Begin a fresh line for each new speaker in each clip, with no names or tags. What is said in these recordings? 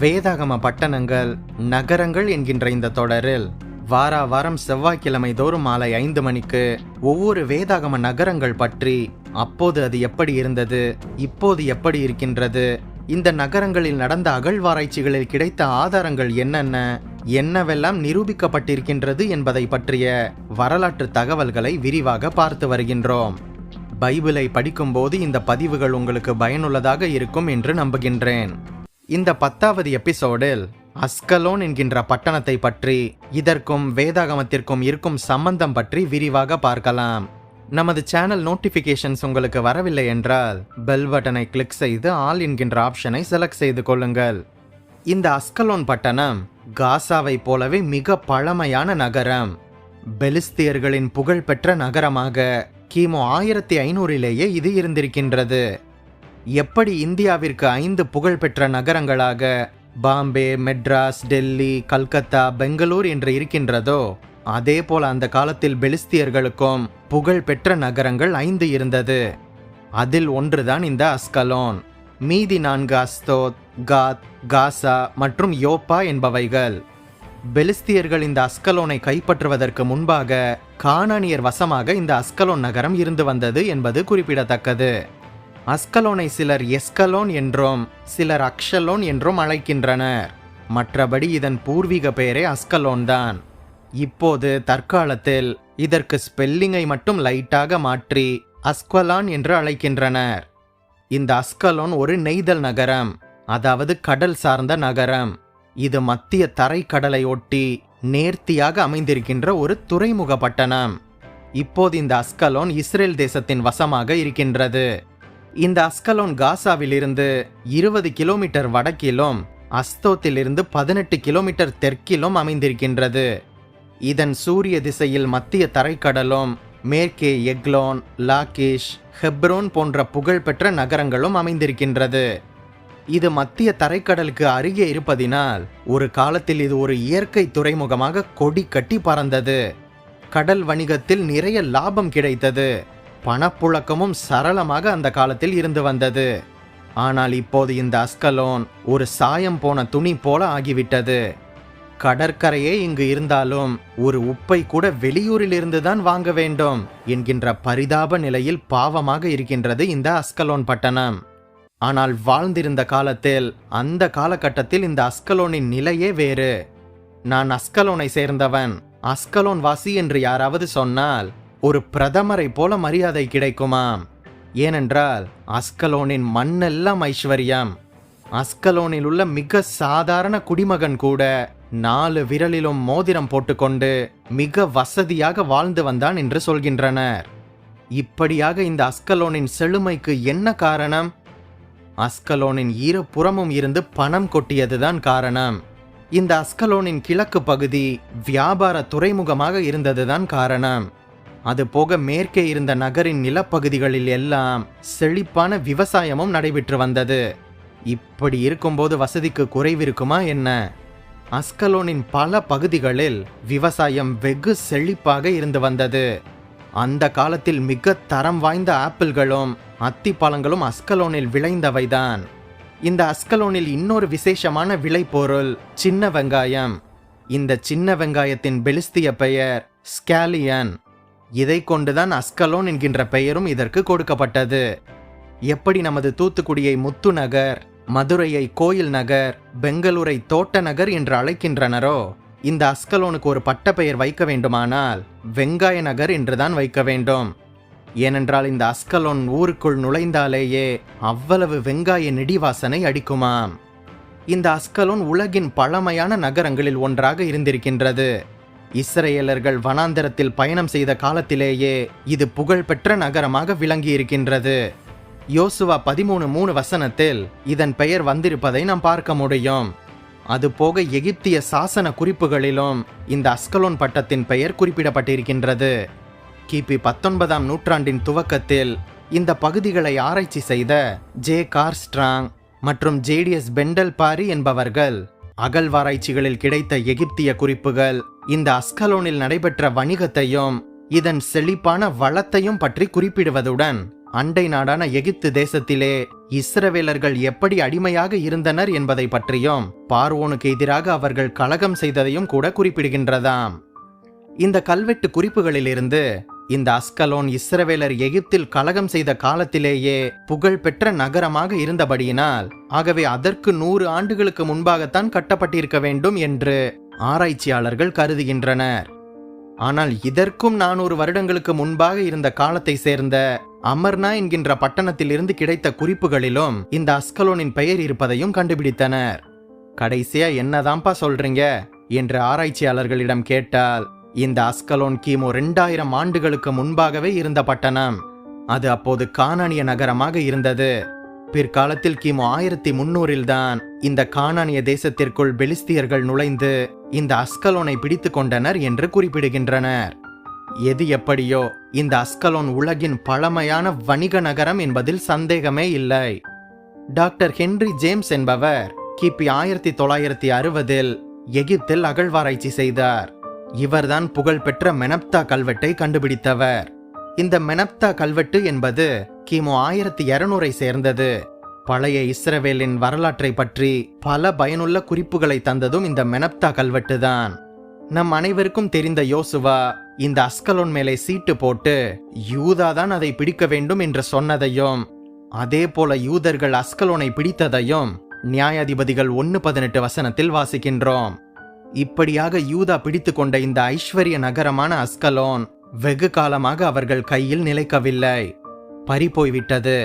வேதாகம பட்டணங்கள் நகரங்கள் என்கின்ற இந்த தொடரில் வாரா வாரம் செவ்வாய்க்கிழமை தோறும் மாலை ஐந்து மணிக்கு ஒவ்வொரு வேதாகம நகரங்கள் பற்றி அப்போது அது எப்படி இருந்தது இப்போது எப்படி இருக்கின்றது இந்த நகரங்களில் நடந்த அகழ்வாராய்ச்சிகளில் கிடைத்த ஆதாரங்கள் என்னென்ன என்னவெல்லாம் நிரூபிக்கப்பட்டிருக்கின்றது என்பதை பற்றிய வரலாற்று தகவல்களை விரிவாக பார்த்து வருகின்றோம். பைபிளை படிக்கும்போது இந்த பதிவுகள் உங்களுக்கு பயனுள்ளதாக இருக்கும் என்று நம்புகின்றேன். இந்த பத்தாவது எபிசோடில் அஸ்கலோன் என்கின்ற பட்டணத்தை பற்றி இதற்கும் வேதாகமத்திற்கும் இருக்கும் சம்பந்தம் பற்றி விரிவாக பார்க்கலாம். நமது சேனல் நோட்டிஃபிகேஷன்ஸ் உங்களுக்கு வரவில்லை என்றால் பெல் பட்டனை கிளிக் செய்து ஆல் என்கின்ற ஆப்ஷனை செலக்ட் செய்து கொள்ளுங்கள். இந்த அஸ்கலோன் பட்டணம் காசாவை போலவே மிக பழமையான நகரம். பெலிஸ்தியர்களின் புகழ்பெற்ற நகரமாக கிமு ஆயிரத்தி ஐநூறிலேயே இது இருந்திருக்கின்றது. எப்படி இந்தியாவிற்கு ஐந்து புகழ்பெற்ற நகரங்களாக பாம்பே மெட்ராஸ் டெல்லி கல்கத்தா பெங்களூர் என்று இருக்கின்றதோ அதே போல அந்த காலத்தில் பெலிஸ்தியர்களுக்கும் புகழ்பெற்ற நகரங்கள் ஐந்து இருந்தது. அதில் ஒன்றுதான் இந்த அஸ்கலோன். மீதி நான்கு அஸ்தோத் காத் காசா மற்றும் யோப்பா என்பவைகள். பெலிஸ்தியர்கள் இந்த அஸ்கலோனை கைப்பற்றுவதற்கு முன்பாக கானானியர் வசமாக இந்த அஸ்கலோன் நகரம் இருந்து வந்தது என்பது குறிப்பிடத்தக்கது. அஸ்கலோனை சிலர் எஸ்கலோன் என்றும் சிலர் அக்ஷலோன் என்றும் அழைக்கின்றனர். மற்றபடி இதன் பூர்வீக பெயரே அஸ்கலோன் தான். இப்போது தற்காலத்தில் இதற்கு ஸ்பெல்லிங்கை மட்டும் லைட்டாக மாற்றி அஸ்கலான் என்று அழைக்கின்றனர். இந்த அஸ்கலோன் ஒரு நெய்தல் நகரம் அதாவது கடல் சார்ந்த நகரம். இது மத்திய தரைக்கடலை ஒட்டி நேர்த்தியாக அமைந்திருக்கின்ற ஒரு துறைமுக பட்டணம். இப்போது இந்த அஸ்கலோன் இஸ்ரேல் தேசத்தின் வசமாக இருக்கின்றது. இந்த அஸ்கலோன் காசாவிலிருந்து இருபது கிலோமீட்டர் வடக்கிலும் அஸ்தோத்திலிருந்து பதினெட்டு கிலோமீட்டர் தெற்கிலும் அமைந்திருக்கின்றது. இதன் சூரிய திசையில் மத்திய தரைக்கடலும் மேற்கே எக்லோன் லாகிஷ் ஹெப்ரோன் போன்ற புகழ்பெற்ற நகரங்களும் அமைந்திருக்கின்றது. இது மத்திய தரைக்கடலுக்கு அருகே இருப்பதினால் ஒரு காலத்தில் இது ஒரு இயற்கை துறைமுகமாக கொடி கட்டி பறந்தது. கடல் வணிகத்தில் நிறைய லாபம் கிடைத்தது. பணப்புழக்கமும் சரளமாக அந்த காலத்தில் இருந்து வந்தது. ஆனால் இப்போது இந்த அஸ்கலோன் ஒரு சாயம் போன துணி போல ஆகிவிட்டது. கடற்கரையே இங்கு இருந்தாலும் ஒரு உப்பை கூட வெளியூரிலிருந்து தான் வாங்க வேண்டும் என்கின்ற பரிதாப நிலையில் பாவமாக இருக்கின்றது இந்த அஸ்கலோன் பட்டணம். ஆனால் வாழ்ந்திருந்த காலத்தில் அந்த காலகட்டத்தில் இந்த அஸ்கலோனின் நிலையே வேறு. நான் அஸ்கலோனை சேர்ந்தவன் அஸ்கலோன் வாசி என்று யாராவது சொன்னால் ஒரு பிரதமரை போல மரியாதை கிடைக்குமாம். ஏனென்றால் அஸ்கலோனின் மண்ணெல்லாம் ஐஸ்வர்யம். அஸ்கலோனில் உள்ள மிக சாதாரண குடிமகன் கூட நாலு விரலிலும் மோதிரம் போட்டுக்கொண்டு மிக வசதியாக வாழ்ந்து வந்தான் என்று சொல்கின்றனர். இப்படியாக இந்த அஸ்கலோனின் செழுமைக்கு என்ன காரணம்? அஸ்கலோனின் இருபுறமும் இருந்து பணம் கொட்டியதுதான் காரணம். இந்த அஸ்கலோனின் கிழக்கு பகுதி வியாபார துறைமுகமாக இருந்ததுதான் காரணம். அது போக மேற்கே இருந்த நகரின் நிலப்பகுதிகளில் எல்லாம் செழிப்பான விவசாயமும் நடைபெற்று வந்தது. இப்படி இருக்கும்போது வசதிக்கு குறைவிருக்குமா என்ன? அஸ்கலோனின் பல பகுதிகளில் விவசாயம் வெகு செழிப்பாக இருந்து வந்தது. அந்த காலத்தில் மிக தரம் வாய்ந்த ஆப்பிள்களும் அத்திப்பழங்களும் அஸ்கலோனில் விளைந்தவைதான். இந்த அஸ்கலோனில் இன்னொரு விசேஷமான விளைபொருள் சின்ன வெங்காயம். இந்த சின்ன வெங்காயத்தின் பெலிஸ்திய பெயர் ஸ்கேலியன். இதை கொண்டுதான் அஸ்கலோன் என்கின்ற பெயரும் இதற்கு கொடுக்கப்பட்டது. எப்படி நமது தூத்துக்குடியை முத்து நகர் மதுரையை கோயில் நகர் பெங்களூரை தோட்ட நகர் என்று அழைக்கின்றனரோ? இந்த அஸ்கலோனுக்கு ஒரு பட்டப்பெயர் வைக்க வேண்டுமானால் வெங்காய நகர் என்றுதான் வைக்க வேண்டும். ஏனென்றால் இந்த அஸ்கலோன் ஊருக்குள் நுழைந்தாலேயே அவ்வளவு வெங்காய நெடிவாசனை அடிக்குமாம். இந்த அஸ்கலோன் உலகின் பழமையான நகரங்களில் ஒன்றாக இருந்திருக்கின்றது. இஸ்ரேலர்கள் வனாந்தரத்தில் பயணம் செய்த காலத்திலேயே இது புகழ்பெற்ற நகரமாக விளங்கி இருக்கின்றது யோசுவா பதிமூணு மூணு வசனத்தில் இதன் பெயர் வந்திருப்பதை நாம் பார்க்க முடியும். அதுபோக எகிப்திய சாசன குறிப்புகளிலும் இந்த அஸ்கலோன் பட்டத்தின் பெயர் குறிப்பிடப்பட்டிருக்கின்றது. கிபி பத்தொன்பதாம் நூற்றாண்டின் துவக்கத்தில் இந்த பகுதிகளை ஆராய்ச்சி செய்த ஜே கார்ஸ்ட்ராங் மற்றும் ஜேடிஎஸ் பெண்டல் பாரி என்பவர்கள் அகழ்வாராய்ச்சிகளில் கிடைத்த எகிப்திய குறிப்புகள் இந்த அஸ்கலோனில் நடைபெற்ற வணிகத்தையும் இதன் செழிப்பான வளத்தையும் பற்றி குறிப்பிடுவதுடன் அண்டை நாடான எகிப்து தேசத்திலே இஸ்ரவேலர்கள் எப்படி அடிமையாக இருந்தனர் என்பதை பற்றியும் பார்வோனுக்கு எதிராக அவர்கள் கலகம் செய்ததையும் கூட குறிப்பிடுகின்றதாம். இந்த கல்வெட்டு குறிப்புகளிலிருந்து இந்த அஸ்கலோன் இஸ்ரவேலர் எகிப்தில் கலகம் செய்த காலத்திலேயே புகழ்பெற்ற நகரமாக இருந்தபடியினால் ஆகவே அதற்கு நூறு ஆண்டுகளுக்கு முன்பாகத்தான் கட்டப்பட்டிருக்க வேண்டும் என்று ஆராய்ச்சியாளர்கள் கருதுகின்றனர். ஆனால் இதற்கும் நானூறு வருடங்களுக்கு முன்பாக இருந்த காலத்தை சேர்ந்த அமர்னா என்கின்ற பட்டணத்தில் இருந்து கிடைத்த குறிப்புகளிலும் இந்த அஸ்கலோனின் பெயர் இருப்பதையும் கண்டுபிடித்தனர். கடைசியா என்னதான்ப்பா சொல்றீங்க? என்று ஆராய்ச்சியாளர்களிடம் கேட்டால் இந்த அஸ்கலோன் கிமு ரெண்டாயிரம் ஆண்டுகளுக்கு முன்பாகவே இருந்த பட்டணம். அது அப்போது கானானிய நகரமாக இருந்தது. பிற்காலத்தில் கிமு ஆயிரத்தி முன்னூறில்தான் இந்த காணானிய தேசத்திற்குள் பெலிஸ்தியர்கள் நுழைந்து இந்த அஸ்கலோனை பிடித்து கொண்டனர் என்று குறிப்பிடுகின்றனர். எது எப்படியோ இந்த அஸ்கலோன் உலகின் பழமையான வணிக நகரம் என்பதில் சந்தேகமே இல்லை. டாக்டர் ஹென்றி ஜேம்ஸ் என்பவர் கிபி ஆயிரத்தி தொள்ளாயிரத்தி அறுபதில் எகிப்தில் அகழ்வாராய்ச்சி செய்தார். இவர்தான் புகழ்பெற்ற மெனப்தா கல்வெட்டை கண்டுபிடித்தவர். இந்த மெனப்தா கல்வெட்டு என்பது கிமு ஆயிரத்தி இருநூறை சேர்ந்தது. பழைய இஸ்ரவேலின் வரலாற்றை பற்றி பல பயனுள்ள குறிப்புகளை தந்ததும் இந்த மெனப்தா கல்வெட்டு தான் நம் அனைவருக்கும் தெரிந்த யோசுவா இந்த அஸ்கலோன் மேலே சீட்டு போட்டு யூதா தான் அதை பிடிக்க வேண்டும் என்று சொன்னதையும் அதே போல யூதர்கள் அஸ்கலோனை பிடித்ததையும் நியாயாதிபதிகள் ஒன்று பதினெட்டு வசனத்தில் வாசிக்கின்றோம். இப்படியாக யூதா பிடித்து கொண்ட இந்த ஐஸ்வர்ய நகரமான அஸ்கலோன் வெகு காலமாக அவர்கள் கையில் நிலைக்கவில்லை. பறிபோய்விட்டது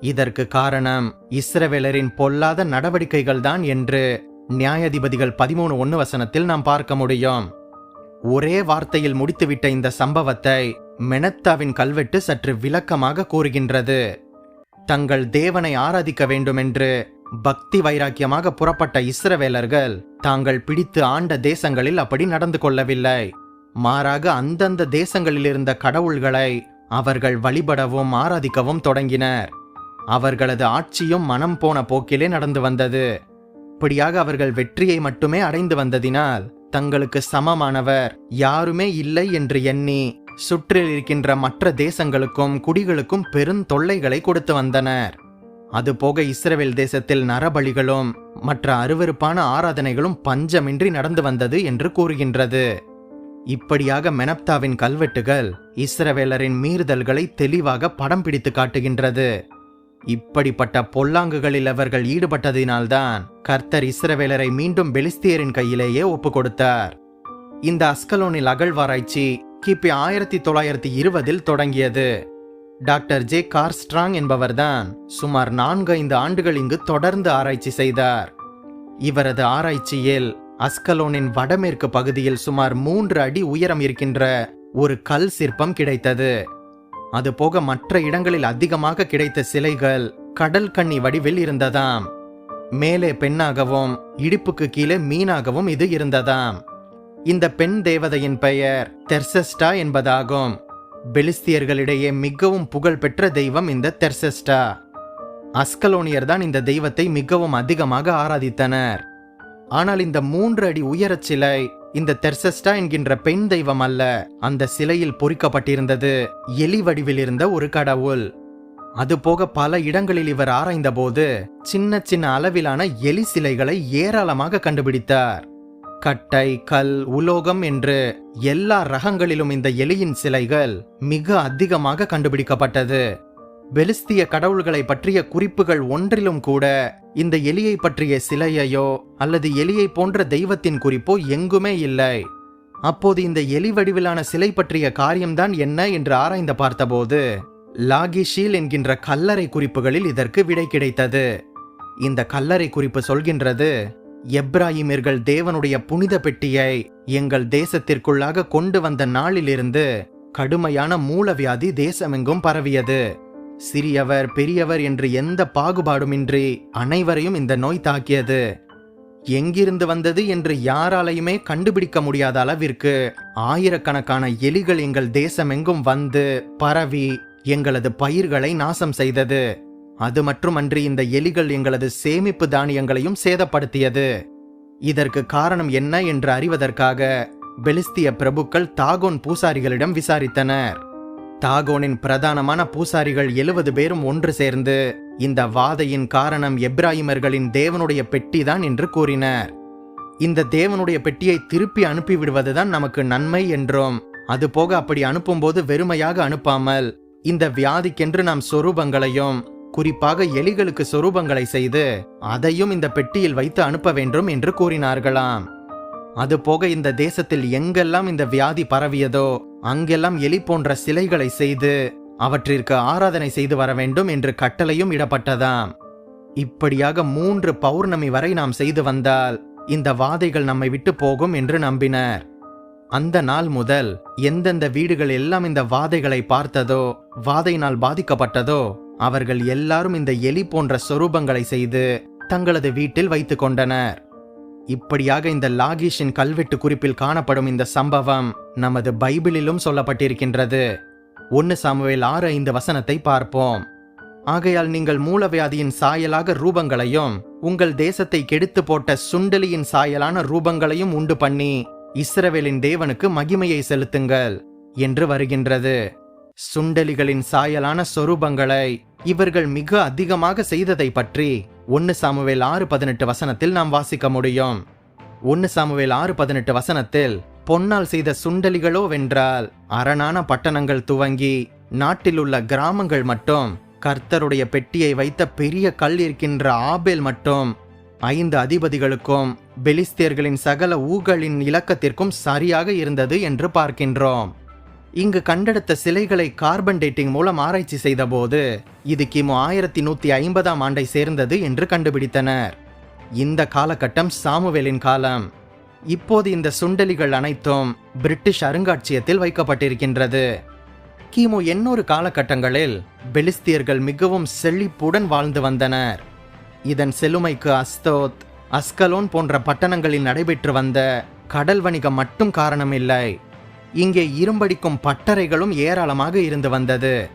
இதற்கு காரணம் இஸ்ரவேலரின் பொல்லாத நடவடிக்கைகள்தான் என்று நியாயாதிபதிகள் பதிமூணு ஒன்னு வசனத்தில் நாம் பார்க்க முடியும். ஒரே வார்த்தையில் முடித்துவிட்ட இந்த சம்பவத்தை மெனத்தாவின் கல்வெட்டு சற்று விளக்கமாக கூறுகின்றது. தங்கள் தேவனை ஆராதிக்க வேண்டுமென்று பக்தி வைராக்கியமாக புறப்பட்ட இஸ்ரவேலர்கள் தாங்கள் பிடித்து ஆண்ட தேசங்களில் அப்படி நடந்து கொள்ளவில்லை. மாறாக அந்தந்த தேசங்களில் இருந்த கடவுள்களை அவர்கள் வழிபடவும் ஆராதிக்கவும் தொடங்கினர். அவர்களது ஆட்சியும் மனம் போன போக்கிலே நடந்து வந்தது. இப்படியாக அவர்கள் வெற்றியை மட்டுமே அடைந்து வந்ததினால் தங்களுக்கு சமமானவர் யாருமே இல்லை என்று எண்ணி சுற்றில் இருக்கின்ற மற்ற தேசங்களுக்கும் குடிகளுக்கும் பெருந்தொல்லைகளை கொடுத்து வந்தனர். அதுபோக இஸ்ரேல் தேசத்தில் நரபலிகளும் மற்ற அருவருப்பான ஆராதனைகளும் பஞ்சமின்றி நடந்து வந்தது என்று கூறுகின்றது. இப்படியாக மெனப்தாவின் கல்வெட்டுகள் இஸ்ரவேலரின் மீறுதல்களை தெளிவாக படம் பிடித்து காட்டுகின்றது. இப்படிப்பட்ட பொல்லாங்குகளில் அவர்கள் ஈடுபட்டதினால்தான் கர்த்தர் இஸ்ரவேலரை மீண்டும் பெலிஸ்தியரின் கையிலேயே ஒப்பு கொடுத்தார் இந்த அஸ்கலோனில் அகழ்வாராய்ச்சி கிபி ஆயிரத்தி தொள்ளாயிரத்தி இருபதில் தொடங்கியது. டாக்டர் ஜே கார்ஸ்ட்ராங் என்பவர்தான் சுமார் நான்கு ஐந்து ஆண்டுகள் இங்கு தொடர்ந்து ஆராய்ச்சி செய்தார். இவரது ஆராய்ச்சியில் அஸ்கலோனின் வடமேற்கு பகுதியில் சுமார் மூன்று அடி உயரம் இருக்கின்ற ஒரு கல் சிற்பம் கிடைத்தது. அதுபோக மற்ற இடங்களில் அதிகமாக கிடைத்த சிலைகள் கடல் கண்ணி வடிவில் இருந்ததாம். மேலே பெண்ணாகவும் இடுப்புக்கு கீழே மீனாகவும் இது இருந்ததாம். இந்த பெண் தேவதையின் பெயர் தெர்சஸ்டா என்பதாகும். பெலிஸ்தியர்களிடையே மிகவும் புகழ்பெற்ற தெய்வம் இந்த தெர்சஸ்டா. அஸ்கலோனியர் தான் இந்த தெய்வத்தை மிகவும் அதிகமாக ஆராதித்தனர். ஆனால் இந்த மூன்று அடி உயரச் சிலை இந்த தெர்சஸ்டா என்கின்ற பெண் தெய்வம் அல்ல. அந்த சிலையில் பொறிக்கப்பட்டிருந்தது எலி வடிவில் இருந்த ஒரு கடவுள். அதுபோக பல இடங்களில் இவர் ஆராய்ந்தபோது சின்ன சின்ன அளவிலான எலி சிலைகளை ஏராளமாக கண்டுபிடித்தார். கட்டை கல் உலோகம் என்று எல்லா ரகங்களிலும் இந்த எலியின் சிலைகள் மிக அதிகமாக கண்டுபிடிக்கப்பட்டது. பெலிஸ்திய கடவுள்களை பற்றிய குறிப்புகள் ஒன்றிலும் கூட இந்த எலியை பற்றிய சிலையையோ அல்லது எலியை போன்ற தெய்வத்தின் குறிப்போ எங்குமே இல்லை. அப்போது இந்த எலி வடிவிலான சிலை பற்றிய காரியம்தான் என்ன என்று ஆராய்ந்து பார்த்தபோது லாகிஷீல் என்கின்ற கல்லறை குறிப்புகளில் இதற்கு விடை கிடைத்தது. இந்த கல்லறை குறிப்பு சொல்கின்றது எப்ராஹிமியர்கள் தேவனுடைய புனித பெட்டியை எங்கள் தேசத்திற்குள்ளாக கொண்டு வந்த நாளிலிருந்து கடுமையான மூலவியாதி தேசமெங்கும் பரவியது. சிறியவர் பெரியவர் என்று எந்த பாகுபாடுமின்றி அனைவரையும் இந்த நோய் தாக்கியது. எங்கிருந்து வந்தது என்று யாராலையுமே கண்டுபிடிக்க முடியாத அளவிற்கு ஆயிரக்கணக்கான எலிகள் எங்கள் தேசமெங்கும் வந்து பரவி எங்களது பயிர்களை நாசம் செய்தது. அது மட்டுமன்றி இந்த எலிகள் எங்களது சேமிப்பு தானியங்களையும் சேதப்படுத்தியது. இதற்கு காரணம் என்ன என்று அறிவதற்காக பெலிஸ்திய பிரபுக்கள் தாகோன் பூசாரிகளிடம் விசாரித்தனர். தாகோனின் பிரதானமான பூசாரிகள் எழுபது பேரும் ஒன்று சேர்ந்து இந்த வாதையின் காரணம் எப்ராஹிமர்களின் தேவனுடைய பெட்டிதான் என்று கூறினர். இந்த தேவனுடைய பெட்டியை திருப்பி அனுப்பிவிடுவதுதான் நமக்கு நன்மை என்றும் அதுபோக அப்படி அனுப்பும்போது வெறுமையாக அனுப்பாமல் இந்த வியாதிக்கென்று நாம் சொரூபங்களையும் குறிப்பாக எலிகளுக்கு சொரூபங்களை செய்து அதையும் இந்த பெட்டியில் வைத்து அனுப்ப வேண்டும் என்று கூறினார்களாம். அதுபோக இந்த தேசத்தில் எங்கெல்லாம் இந்த வியாதி பரவியதோ அங்கெல்லாம் எலி போன்ற சிலைகளை செய்து அவற்றிற்கு ஆராதனை செய்து வர வேண்டும் என்று கட்டளையும் இடப்பட்டதாம். இப்படியாக மூன்று பௌர்ணமி வரை நாம் செய்து வந்தால் இந்த வாதைகள் நம்மை விட்டு போகும் என்று நம்பினர். அந்த நாள் முதல் எந்தெந்த வீடுகள் எல்லாம் இந்த வாதைகளை பார்த்ததோ வாதையினால் பாதிக்கப்பட்டதோ அவர்கள் எல்லாரும் இந்த எலி போன்ற சொரூபங்களை செய்து தங்களது வீட்டில் வைத்துக் கொண்டனர். இப்படியாக இந்த லாகிஷின் கல்வெட்டு குறிப்பில் காணப்படும் இந்த சம்பவம் நமது பைபிளிலும் சொல்லப்பட்டிருக்கின்றது. ஒன்னு சாமுவேல் ஆறு ஐந்து வசனத்தை பார்ப்போம். ஆகையால் நீங்கள் மூலவியாதியின் சாயலாக ரூபங்களையும் உங்கள் தேசத்தை கெடுத்து போட்ட சுண்டலியின் சாயலான ரூபங்களையும் உண்டு பண்ணி இஸ்ரவேலின் தேவனுக்கு மகிமையை செலுத்துங்கள் என்று வருகின்றது. சுண்டலிகளின் சாயலான சொரூபங்களை இவர்கள் மிக அதிகமாக செய்ததை பற்றி ஒன்று சாமுவேல் ஆறு பதினெட்டு வசனத்தில் நாம் வாசிக்க முடியும். ஒன்று சாமுவேல் ஆறு பதினெட்டு வசனத்தில் பொன்னால் செய்த சுண்டலிகளோ வென்றால் அரணான பட்டணங்கள் துவங்கி நாட்டில் உள்ள கிராமங்கள் மட்டும் கர்த்தருடைய பெட்டியை வைத்த பெரிய கல் இருக்கின்ற ஆபேல் மட்டும் ஐந்து அதிபதிகளுக்கும் பெலிஸ்தியர்களின் சகல ஊகளின் இலக்கத்திற்கும் சரியாக இருந்தது என்று பார்க்கின்றோம். இங்கு கண்டெடுத்த சிலைகளை கார்பன் டேட்டிங் மூலம் ஆராய்ச்சி செய்தபோது இது கிமு ஆயிரத்தி நூற்றி ஐம்பதாம் ஆண்டை சேர்ந்தது என்று கண்டுபிடித்தனர். இந்த காலகட்டம் சாமுவேலின் காலம். இப்போது இந்த சுண்டலிகள் அனைத்தும் பிரிட்டிஷ் அருங்காட்சியகத்தில் வைக்கப்பட்டிருக்கின்றது. கிமு எண்ணூறு காலகட்டங்களில் பெலிஸ்தியர்கள் மிகவும் செழிப்புடன் வாழ்ந்து வந்தனர். இதன் செழுமைக்கு அஸ்தோத் அஸ்கலோன் போன்ற பட்டணங்களில் நடைபெற்று வந்த கடல் வணிகம் மட்டும் காரணமில்லை. இங்கே இரும்படிக்கும் பட்டறைகளும் ஏராளமாக இருந்து வந்தது.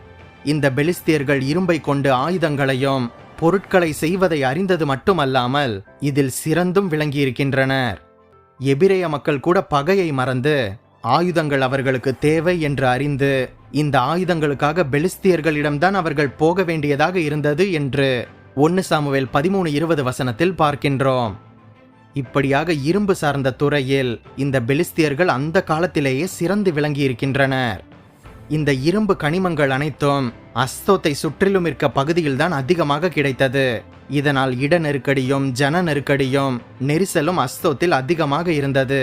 இந்த பெலிஸ்தியர்கள் இரும்பை கொண்டு ஆயுதங்களையும் பொருட்களை செய்வதை அறிந்தது மட்டுமல்லாமல் இதில் சிறந்தும் விளங்கியிருக்கின்றனர். எபிரேய மக்கள் கூட பகையை மறந்து ஆயுதங்கள் அவர்களுக்கு தேவை என்று அறிந்து இந்த ஆயுதங்களுக்காக பெலிஸ்தியர்களிடம்தான் அவர்கள் போக வேண்டியதாக இருந்தது என்று ஒன்னு சாமுவேல் பதிமூணு இருபது வசனத்தில் பார்க்கின்றோம். இப்படியாக இரும்பு சார்ந்த துறையில் இந்த பெலிஸ்தியர்கள் அந்த காலத்திலேயே சிறந்து விளங்கி இருக்கின்றனர் இந்த இரும்பு கனிமங்கள் அனைத்தும் அஸ்தோத்தை சுற்றிலும் இருக்க பகுதியில்தான் அதிகமாக கிடைத்தது. இதனால் இட நெருக்கடியும் ஜன நெருக்கடியும் நெரிசலும் அஸ்தோத்தில் அதிகமாக இருந்தது.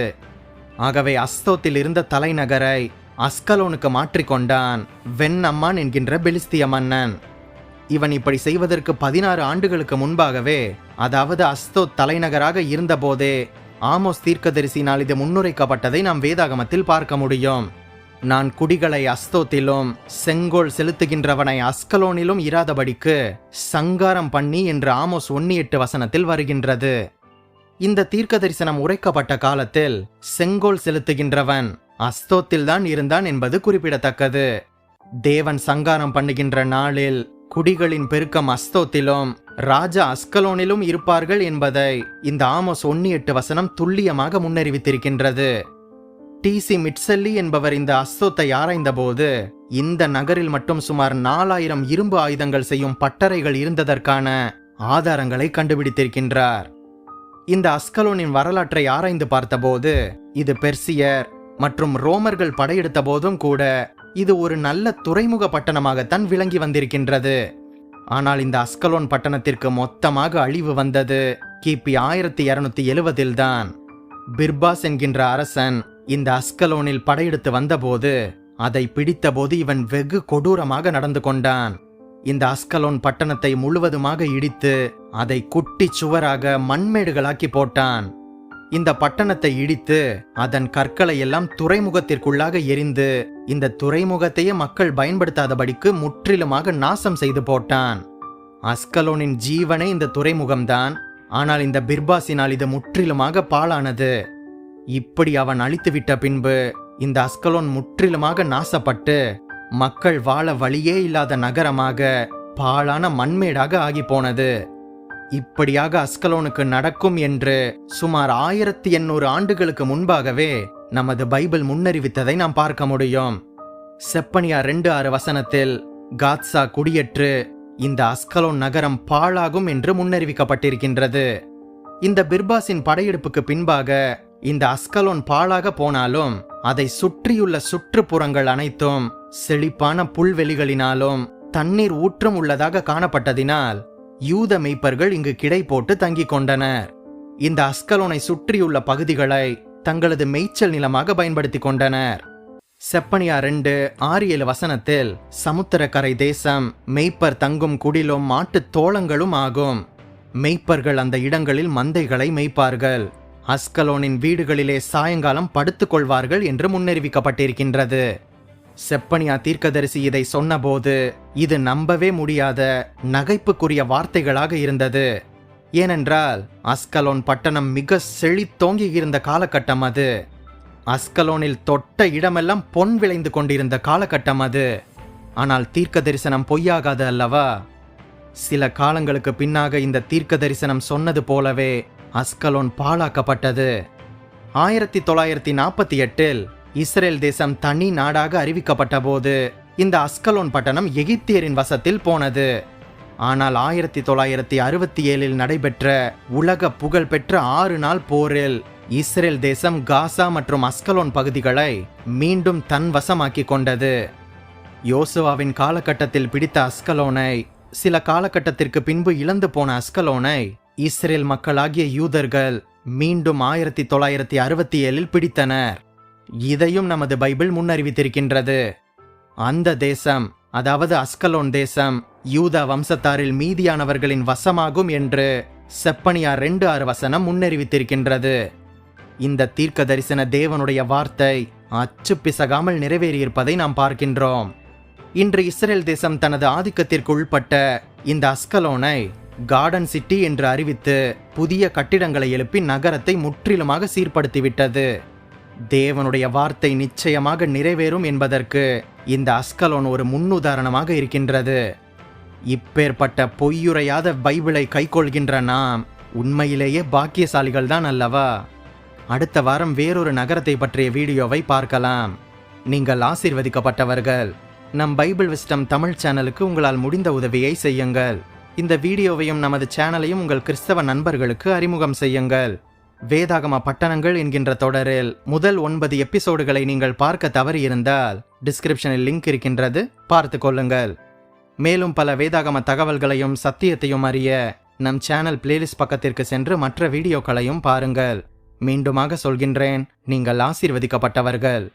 ஆகவே அஸ்தோத்தில் இருந்த தலைநகரை அஸ்கலோனுக்கு மாற்றிக்கொண்டான் வெண்ணம்மான் என்கின்ற பெலிஸ்திய மன்னன். இவன் இப்படி செய்வதற்கு பதினாறு ஆண்டுகளுக்கு முன்பாகவே அதாவது அஸ்தோ தலைநகராக இருந்தபோதே ஆமோஸ் தீர்க்கதரிசினால் இது முன்னுரைக்கப்பட்டதை நாம் வேதாகமத்தில் பார்க்க முடியும். நான் குடிகளை அஸ்தோத்திலும் செங்கோல் செலுத்துகின்றவனை அஸ்கலோனிலும் இராதபடிக்கு சங்காரம் பண்ணி என்று ஆமோஸ் ஒன்னி எட்டு வசனத்தில் வருகின்றது. இந்த தீர்க்க தரிசனம் உரைக்கப்பட்ட காலத்தில் செங்கோல் செலுத்துகின்றவன் அஸ்தோத்தில்தான் இருந்தான் என்பது குறிப்பிடத்தக்கது. தேவன் சங்காரம் பண்ணுகின்ற நாளில் குடிகளின் பெருக்கம் அஸ்தோத்திலும் ராஜா அஸ்கலோனிலும் இருப்பார்கள் என்பதை இந்த ஆமோஸ் ஒன்னு எட்டு வசனம் துல்லியமாக முன்னறிவித்திருக்கின்றது. டிசி மிட்சல்லி என்பவர் இந்த அஸ்தோத்தை ஆராய்ந்தபோது இந்த நகரில் மட்டும் சுமார் நாலாயிரம் இரும்பு ஆயுதங்கள் செய்யும் பட்டறைகள் இருந்ததற்கான ஆதாரங்களை கண்டுபிடித்திருக்கின்றார். இந்த அஸ்கலோனின் வரலாற்றை ஆராய்ந்து பார்த்தபோது இது பெர்சியர் மற்றும் ரோமர்கள் படையெடுத்த போதும் கூட இது ஒரு நல்ல துறைமுக பட்டணமாகத்தான் விளங்கி வந்திருக்கின்றது. ஆனால் இந்த அஸ்கலோன் பட்டணத்திற்கு மொத்தமாக அழிவு வந்தது. கிபி ஆயிரத்தி இருநூத்தி எழுவதில்தான். பிர்பாஸ் என்கின்ற அரசன் இந்த அஸ்கலோனில் படையெடுத்து வந்தபோது அதை பிடித்தபோது இவன் வெகு கொடூரமாக நடந்து கொண்டான். இந்த அஸ்கலோன் பட்டணத்தை முழுவதுமாக இடித்து அதை குட்டி சுவராக மண்மேடுகளாக்கி போட்டான். இந்த பட்டணத்தை இடித்து அதன் கற்களை எல்லாம் துறைமுகத்திற்குள்ளாக எரிந்து இந்த துறைமுகத்தையே மக்கள் பயன்படுத்தாதபடிக்கு முற்றிலுமாக நாசம் செய்து போட்டான். அஸ்கலோனின் ஜீவனே இந்த துறைமுகம்தான். ஆனால் இந்த பிர்பாசினால் இது முற்றிலுமாக பாழானது. இப்படி அவன் அழித்துவிட்ட பின்பு இந்த அஸ்கலோன் முற்றிலுமாக நாசப்பட்டு மக்கள் வாழ வழியே இல்லாத நகரமாக பாழான மண்மேடாக ஆகி போனது இப்படியாக அஸ்கலோனுக்கு நடக்கும் என்று சுமார் ஆயிரத்தி எண்ணூறு ஆண்டுகளுக்கு முன்பாகவே நமது பைபிள் முன்னறிவித்ததை நாம் பார்க்க முடியும். செப்பனியா ரெண்டு ஆறு வசனத்தில் காத்சா குடியேற்று இந்த அஸ்கலோன் நகரம் பாழாகும் என்று முன்னறிவிக்கப்பட்டிருக்கின்றது. இந்த பிர்பாஸின் படையெடுப்புக்கு பின்பாக இந்த அஸ்கலோன் பாழாக போனாலும் அதை சுற்றியுள்ள சுற்றுப்புறங்கள் அனைத்தும் செழிப்பான புல்வெளிகளினாலும் தண்ணீர் ஊற்றம் உள்ளதாக காணப்பட்டதினால் யூத மெய்ப்பர்கள் இங்கு கிடை போட்டு தங்கிக் கொண்டனர். இந்த அஸ்கலோனை சுற்றியுள்ள பகுதிகளை தங்களது மெய்ச்சல் நிலமாக பயன்படுத்தி கொண்டனர். செப்பனியா ரெண்டு ஆறு ஏழு வசனத்தில் சமுத்திரக்கரை தேசம் மெய்ப்பர் தங்கும் குடிலும் மாட்டுத் தோளங்களும் ஆகும். மெய்ப்பர்கள் அந்த இடங்களில் மந்தைகளை மெய்ப்பார்கள். அஸ்கலோனின் வீடுகளிலே சாயங்காலம் படுத்துக் கொள்வார்கள் என்று முன்னறிவிக்கப்பட்டிருக்கின்றது. செப்பனியா தீர்க்கதரிசி இதை சொன்னபோது இது நம்பவே முடியாத நகைப்புக்குரிய வார்த்தைகளாக இருந்தது. ஏனென்றால் அஸ்கலோன் பட்டணம் மிக செழித்தோங்கி இருந்த காலகட்டம் அது. அஸ்கலோனில் தொட்ட இடமெல்லாம் பொன் விளைந்து கொண்டிருந்த காலகட்டம் அது. ஆனால் தீர்க்க தரிசனம் பொய்யாகாது அல்லவா? சில காலங்களுக்கு பின்னாக இந்த தீர்க்க தரிசனம் சொன்னது போலவே அஸ்கலோன் பாழாக்கப்பட்டது. ஆயிரத்தி தொள்ளாயிரத்தி நாற்பத்தி எட்டில் இஸ்ரேல் தேசம் தனி நாடாக அறிவிக்கப்பட்ட போது இந்த அஸ்கலோன் பட்டணம் எகிப்தியரின் வசத்தில் போனது. ஆனால் ஆயிரத்தி தொள்ளாயிரத்தி அறுபத்தி ஏழில் நடைபெற்ற உலக புகழ்பெற்ற ஆறு நாள் போரில் இஸ்ரேல் தேசம் காசா மற்றும் அஸ்கலோன் பகுதிகளை மீண்டும் தன் வசமாக்கி கொண்டது. யோசுவாவின் காலகட்டத்தில் பிடித்த அஸ்கலோனை சில காலகட்டத்திற்கு பின்பு இழந்து போன அஸ்கலோனை இஸ்ரேல் மக்களாகிய யூதர்கள் மீண்டும் ஆயிரத்தி தொள்ளாயிரத்தி அறுபத்தி ஏழில் பிடித்தனர். இதையும் நமது பைபிள் முன்னறிவித்திருக்கின்றது. அந்த தேசம் அதாவது அஸ்கலோன் தேசம் யூதா வம்சத்தாரில் மீதியானவர்களின் வசமாகும் என்று செப்பனியா ரெண்டு ஆறு வசனம் முன்னறிவித்திருக்கின்றது. இந்த தீர்க்க தரிசன தேவனுடைய வார்த்தை அச்சு பிசகாமல் நிறைவேறியிருப்பதை நாம் பார்க்கின்றோம். இன்று இஸ்ரேல் தேசம் தனது ஆதிக்கத்திற்கு உள்பட்ட இந்த அஸ்கலோனை கார்டன் சிட்டி என்று அறிவித்து புதிய கட்டிடங்களை எழுப்பி நகரத்தை முற்றிலுமாக சீர்படுத்திவிட்டது. தேவனுடைய வார்த்தை நிச்சயமாக நிறைவேறும் என்பதற்கு இந்த அஸ்கலோன் ஒரு முன்னுதாரணமாக இருக்கின்றது. இப்பேற்பட்ட பொய்யுரையாத பைபிளை கைக்கொள்கின்ற நாம் உண்மையிலேயே பாக்கியசாலிகள் தான் அல்லவா? அடுத்த வாரம் வேறொரு நகரத்தை பற்றிய வீடியோவை பார்க்கலாம். நீங்கள் ஆசிர்வதிக்கப்பட்டவர்கள். நம் பைபிள் விஸ்டம் தமிழ் சேனலுக்கு உங்களால் முடிந்த உதவியை செய்யுங்கள். இந்த வீடியோவையும் நமது சேனலையும் உங்கள் கிறிஸ்தவ நண்பர்களுக்கு அறிமுகம் செய்யுங்கள். வேதாகம பட்டணங்கள் என்கின்ற தொடரில் முதல் ஒன்பது எபிசோடுகளை நீங்கள் பார்க்க தவறியிருந்தால் டிஸ்கிரிப்ஷனில் லிங்க் இருக்கின்றது. பார்த்து கொள்ளுங்கள். மேலும் பல வேதாகம தகவல்களையும் சத்தியத்தையும் அறிய நம் சேனல் பிளேலிஸ்ட் பக்கத்திற்கு சென்று மற்ற வீடியோக்களையும் பாருங்கள். மீண்டுமாக சொல்கின்றேன் நீங்கள் ஆசீர்வதிக்கப்பட்டவர்கள்.